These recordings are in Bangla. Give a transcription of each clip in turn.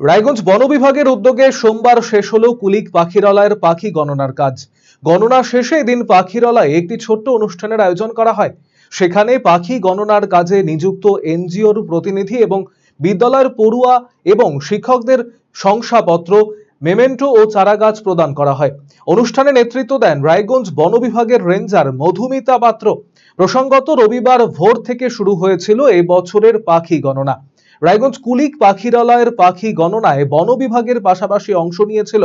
রায়গঞ্জ বন বিভাগের উদ্যোগে সোমবার শেষ হলো কুলিক পাখিরালয়ের পাখি গণনার কাজ। গণনা শেষে এদিন পাখিরালয়ে একটি ছোট্ট অনুষ্ঠানের আয়োজন করা হয়। সেখানে পাখি গণনার কাজে নিযুক্ত এনজিওর প্রতিনিধি এবং বিদ্যালয়ের পড়ুয়া এবং শিক্ষকদের শংসাপত্র, মেমেন্টো ও চারাগাছ প্রদান করা হয়। অনুষ্ঠানে নেতৃত্ব দেন রায়গঞ্জ বন বিভাগের রেঞ্জার মধুমিতা পাত্র। প্রসঙ্গত রবিবার ভোর থেকে শুরু হয়েছিল এই বছরের পাখি গণনা। রায়গঞ্জ কুলিক পাখিরালয়ের পাখি গণনায় বন বিভাগের পাশাপাশি অংশ নিয়েছিল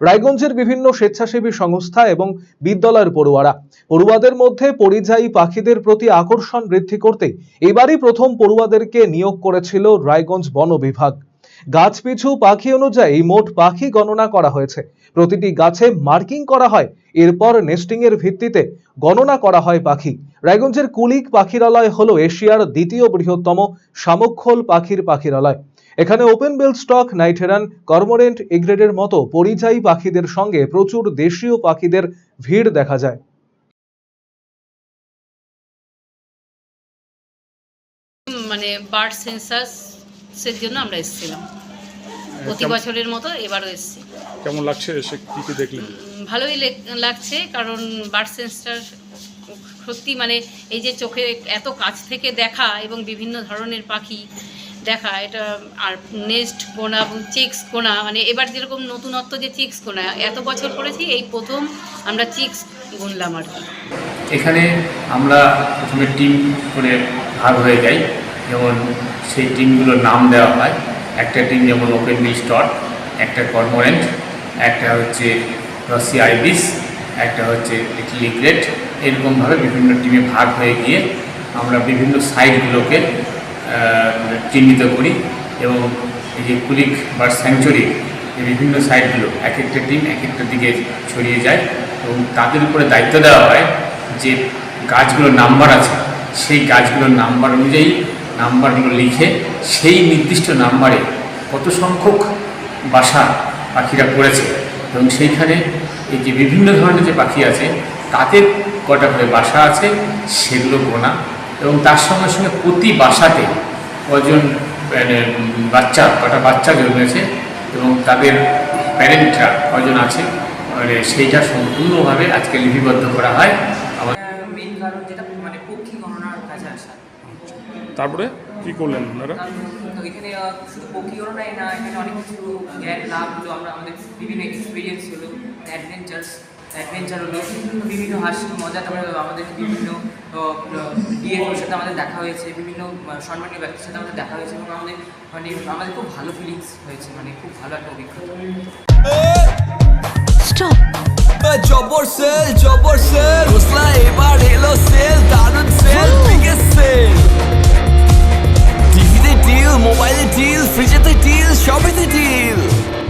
রায়গঞ্জের বিভিন্ন স্বেচ্ছাসেবী সংস্থা এবং বিদ্যালয়ের পড়ুয়ারা। পড়ুয়াদের মধ্যে পরিযায়ী পাখিদের প্রতি আকর্ষণ বৃদ্ধি করতে এবারই প্রথম পড়ুয়াদেরকে নিয়োগ করেছিল রায়গঞ্জ বন বিভাগ। গাছ পিছু পাখি অনুযায়ী মোট পাখি গণনা করা হয়েছে। প্রতিটি গাছে মার্কিং করা হয়। এরপর নেস্টিং এর ভিত্তিতে গণনা করা হয় পাখি। রায়গঞ্জের কুলিক পাখিরালয় হলো এশিয়ার দ্বিতীয় বৃহত্তম শামুকখোল পাখির পাখিরালয়। এখানে open bill stork night heron cormorant এগ্রেডের মতো পরিযায়ী পাখিদের সঙ্গে প্রচুর দেশীয় পাখিদের ভিড় দেখা যায়। মানে বার্ড সেন্সাসের জন্য আমরা এসেছিলাম। প্রতি বছরের মতো এবারও এসেছি। কেমন লাগছে এসে কি কি দেখলেন? ভালোই লেগ- লাগছে কারণ বার্ড সেন্সটার সত্যি মানে এই যে চোখে এত কাছ থেকে দেখা এবং বিভিন্ন ধরনের পাখি দেখা এটা আর নেস্ট গোনা এবং চিক্স গোনা মানে এবার যেরকম নতুনত্ব যে চিক্স গোনা এত বছর করেছি এই প্রথম আমরা চিক্স গুনলাম আর কি। এখানে আমরা প্রথমে টিম করে ভাগ হয়ে যাই। যেমন সেই টিমগুলোর নাম দেওয়া হয়। একটা টিম যেমন ওপেন বিল স্টট একটা কর্মোরেন্ট একটা হচ্ছে রসি আইবিস একটা হচ্ছে লিটল লিগ্রেট এরকমভাবে বিভিন্ন টিমে ভাগ হয়ে গিয়ে আমরা বিভিন্ন সাইটগুলোকে চিহ্নিত করি এবং এই যে কুলিক বা স্যাংচুরি এই বিভিন্ন সাইটগুলো এক একটা টিম এক একটা দিকে ছড়িয়ে যায় এবং তাদের উপরে দায়িত্ব দেওয়া হয় যে গাছগুলোর নাম্বার আছে, সেই গাছগুলোর নাম্বার অনুযায়ী নাম্বারগুলো লিখে সেই নির্দিষ্ট নাম্বারে কত সংখ্যক বাসা পাখিরা করেছে এবং সেইখানে এই যে বিভিন্ন ধরনের যে পাখি আছে তাদের কটা করে বাসা আছে সেগুলো গোনা এবং তার সঙ্গে সঙ্গে প্রতি বাসাতে কজন মানে, বাচ্চা কটা বাচ্চা জন্মেছে এবং তাদের প্যারেন্টরা কজন আছে মানে সেইটা সম্পূর্ণভাবে আজকে লিপিবদ্ধ করা হয় আমার মেন কারণ যেটা মানে পক্ষী গণনার কাছে আসা তারপরে কি করলেন আপনারা? এখানে শুধু না এখানে অনেক কিছু জ্ঞান লাভ হলো। আমরা আমাদের বিভিন্ন এক্সপিরিয়েন্স হলো অ্যাডভেঞ্চার্স অ্যাডভেঞ্চার হলো বিভিন্ন হাসি মজা তারপরে আমাদের বিভিন্ন সাথে আমাদের দেখা হয়েছে বিভিন্ন সম্মানীয় ব্যক্তির সাথে আমাদের দেখা হয়েছে এবং আমাদের মানে আমাদের খুব ভালো ফিলিংস হয়েছে মানে খুব ভালো একটা অভিজ্ঞতা। জবর সেল জবর সেল এবার